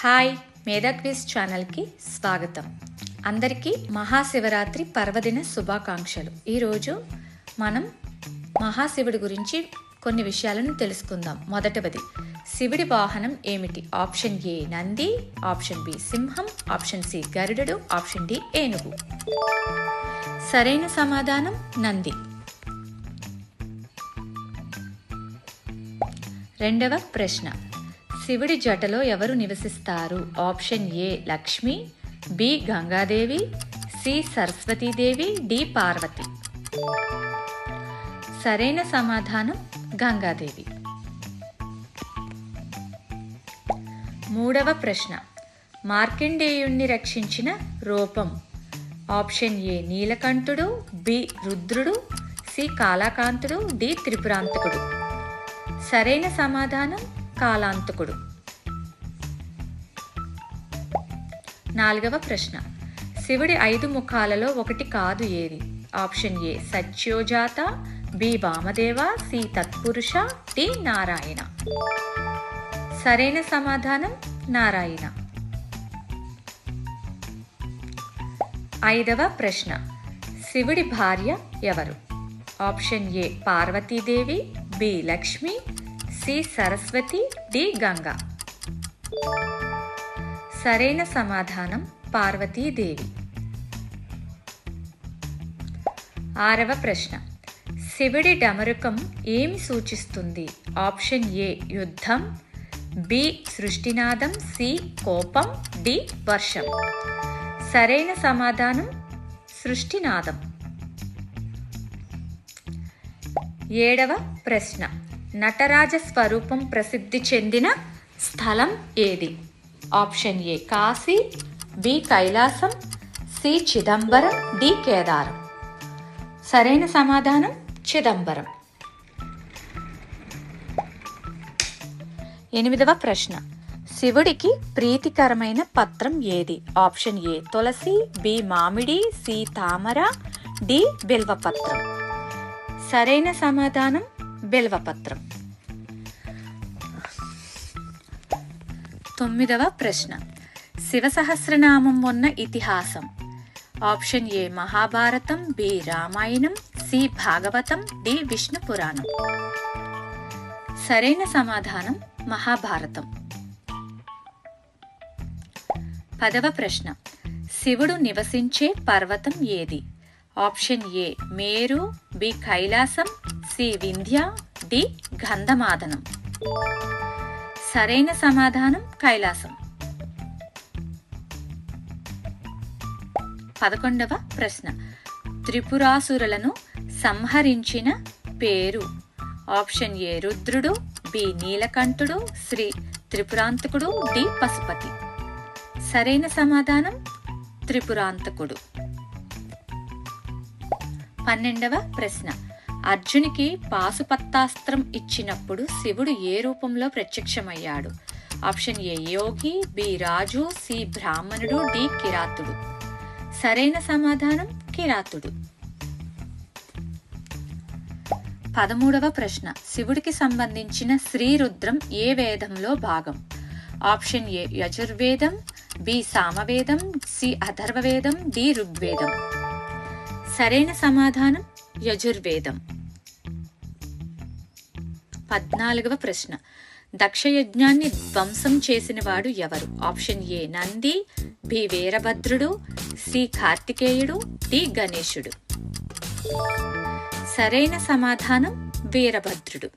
Hi మేధా quiz ఛానల్కి స్వాగతం. అందరికీ మహాశివరాత్రి పర్వదిన శుభాకాంక్షలు. ఈరోజు మనం మహాశివుడి గురించి కొన్ని విషయాలను తెలుసుకుందాం. మొదటవది శివుడి వాహనం ఏమిటి? Option A Nandi option B సింహం ఆప్షన్ సి గరుడు ఆప్షన్ డి ఏనుగు. సరైన సమాధానం నంది. రెండవ ప్రశ్న శివుడి జటలో ఎవరు నివసిస్తారు? Option A Lakshmi B Gangadevi C Saraswatidevi D Parvati. సరైన సమాధానం గంగాదేవి. మూడవ ప్రశ్న. మార్కండేయుణ్ణి రక్షించిన రూపం. ఆప్షన్ ఏ నీలకంఠుడు బి రుద్రుడు సి కాలాకాంతుడు డి త్రిపురాంతకుడు. సరైన సమాధానం కాలాంతకుడు. నాలుగవ ప్రశ్న. శివుడి ఐదు ముఖాలలో ఒకటి కాదు ఏది? Option A Sadyojata B Vamadeva C Tatpurusha D Narayana. సరైన సమాధానం నారాయణ. ఐదవ ప్రశ్న. శివుడి భార్య ఎవరు? Option A Parvatidevi B Lakshmi C Saraswati D Ganga. సరైన సమాధానం పార్వతీదేవి. ఆరవ ప్రశ్న. శివుడి డమరుకం ఏమి సూచిస్తుంది? ఆప్షన్ ఏ యుద్ధం. బి సృష్టినాదం. సి కోపం. డి వర్షం. సరైన సమాధానం సృష్టినాదం. ఏడవ ప్రశ్న. నటరాజ స్వరూపం ప్రసిద్ధి చెందిన స్థలం ఏది? Option A Kashi B Kailasam C Chidambaram D Kedaram. సరైన సమాధానం చిదంబరం. ఎనిమిదవ ప్రశ్న. శివుడికి ప్రీతికరమైన పత్రం ఏది? ఆప్షన్ ఏ తులసి బి మామిడి సి తామర డి బిల్వపత్రం. సరైన సమాధానం బిల్వపత్రం తొమ్మిదవ ప్రశ్న. శివ సహస్రనామం ఉన్న ఇతిహాసం. Option A Mahabharatam B Ramayanam C Bhagavatam D Vishnu Puranam. సరైన సమాధానం మహాభారతం. పదవ ప్రశ్న. శివుడు నివసించే పర్వతం ఏది? Option A Meru B Kailasam C Vindhya D Gandhamadanam సరైన సమాధానం కైలాసం. పదకొండవ ప్రశ్న. త్రిపురాసురులను సంహరించిన పేరు. ఆప్షన్ ఏ రుద్రుడు బి నీలకంఠుడు శ్రీ త్రిపురాంతకుడు డి పశుపతి. సరైన సమాధానం త్రిపురాంతకుడు. పన్నెండవ ప్రశ్న. అర్జునికి పాశుపత్తాస్త్రం ఇచ్చినప్పుడు శివుడు ఏ రూపంలో ప్రత్యక్షమయ్యాడు? ఆప్షన్ ఏ యోగి బి రాజు సి బ్రాహ్మణుడు డి కిరాతుడు. సరైన సమాధానం కిరాతుడు. పదమూడవ ప్రశ్న. శివుడికి సంబంధించిన శ్రీరుద్రం ఏ వేదంలో భాగం? Option A Yajurvedam B Samavedam C Atharvavedam D Rigvedam. సరైన సమాధానం యజుర్వేదం. పద్నాలుగవ ప్రశ్న. దక్షయజ్ఞాన్ని ధ్వంసం చేసినవాడు ఎవరు? ఆప్షన్ ఏ నంది బి వీరభద్రుడు సి కార్తికేయుడు డి గణేశుడు. సరైన సమాధానం వీరభద్రుడు.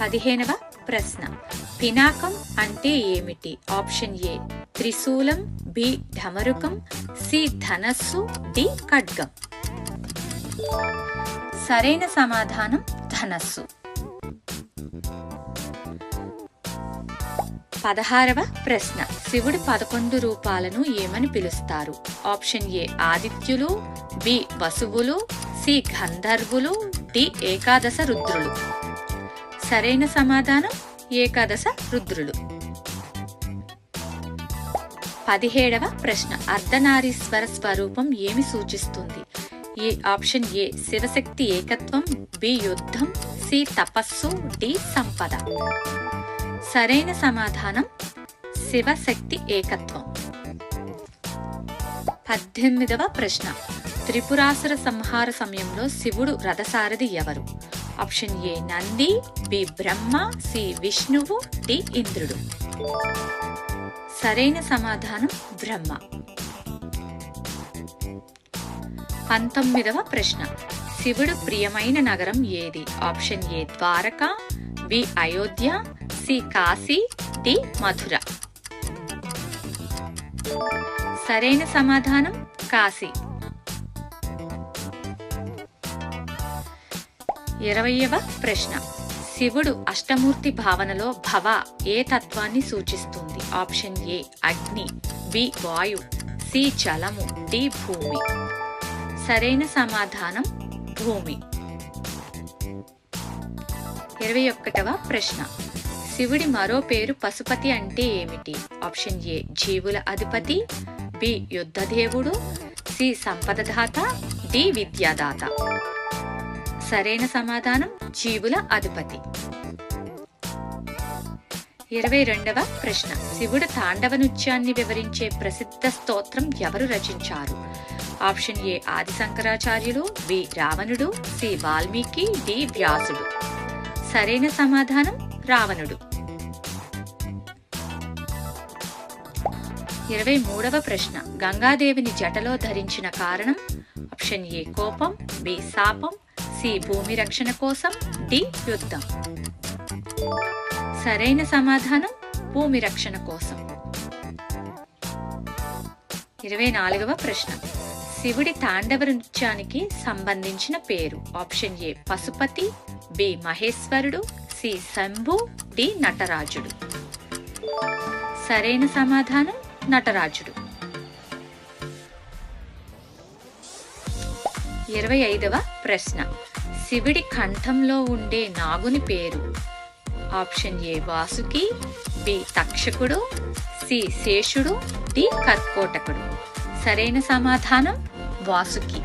పదిహేనవ ప్రశ్న. పినాకం అంటే ఏమిటి? ఆప్షన్ ఏ త్రిశూలం బి ఢమరుకం సి ధనస్సు డి ఖడ్గం. సరైన సమాధానం ధనస్సు. పదహారవ ప్రశ్న. శివుడి పదకొండు రూపాలను ఏమని పిలుస్తారు? ఆప్షన్ ఏ ఆదిత్యులు బి వసువులు సి గంధర్వులు డి ఏకాదశ రుద్రులు. సరైన సమాధానం ఏకాదశ రుద్రులు. పదిహేడవ ప్రశ్న. అర్ధనారీశ్వర స్వరూపం ఏమి సూచిస్తుంది? ఏ ఆప్షన్ ఏ శివశక్తి ఏకత్వం బి యుద్ధం సి తపస్సు డి సంపద. సరైన సమాధానం శివశక్తి ఏకత్వం. పద్దెనిమిదవ ప్రశ్న. త్రిపురాసుర సంహార సమయంలో శివుడు రథసారథి ఎవరు? Option A Nandi B Brahma C విష్ణువు డి ఇంద్రుడు. సరైన సమాధానం బ్రహ్మ. పంతొమ్మిదవ ప్రశ్న. శివుడు ప్రియమైన నగరం ఏది? Option A Dwaraka B Ayodhya C Kashi D Mathura. సరైన సమాధానం కాశీ. ఇరవయవ ప్రశ్న. శివుడు అష్టమూర్తి భావనలో భవ ఏ తత్వాన్ని సూచిస్తుంది? ఆప్షన్ ఏ అగ్ని బి వాయు సి జలము డి భూమి. సరైన సమాధానం భూమి. ఇరవై ఒక్కటవ ప్రశ్న. శివుడి మరో పేరు పశుపతి అంటే ఏమిటి? ఆప్షన్ ఏ జీవుల అధిపతి బి యుద్ధదేవుడు సి సంపదదాత డి విద్యాదాత. సరైన సమాధానం జీవుల అధిపతి. ఇరవై రెండవ ప్రశ్న. శివుడు తాండవ నృత్యాన్ని వివరించే ప్రసిద్ధ స్తోత్రం ఎవరు రచించారు? ఆప్షన్ ఏ ఆది శంకరాచార్యులు బి రావణుడు సి వాల్మీకి డి వ్యాసుడు. సరైన సమాధానం రావణుడు. ఇరవై మూడవ ప్రశ్న. గంగాదేవిని జటలో ధరించిన కారణం? ఆప్షన్ ఏ కోపం బి శాపం సి భూమి రక్షణ కోసం డి యుద్ధం. సరైన సమాధానం భూమి రక్షణ కోసం. ఇరవై నాలుగవ ప్రశ్న. శివుడి తాండవ నృత్యానికి సంబంధించిన పేరు. ఆప్షన్ ఏ పశుపతి బి మహేశ్వరుడు సి శంభు డి నటరాజుడు. సరైన సమాధానం నటరాజుడు. ఇరవై ఐదవ ప్రశ్న. శివుడి కంఠంలో ఉండే నాగుని పేరు. ఆప్షన్ ఏ వాసుకి బి తక్షకుడు సి శేషుడు డి కర్కోటకుడు. సరైన సమాధానం వాసుకి.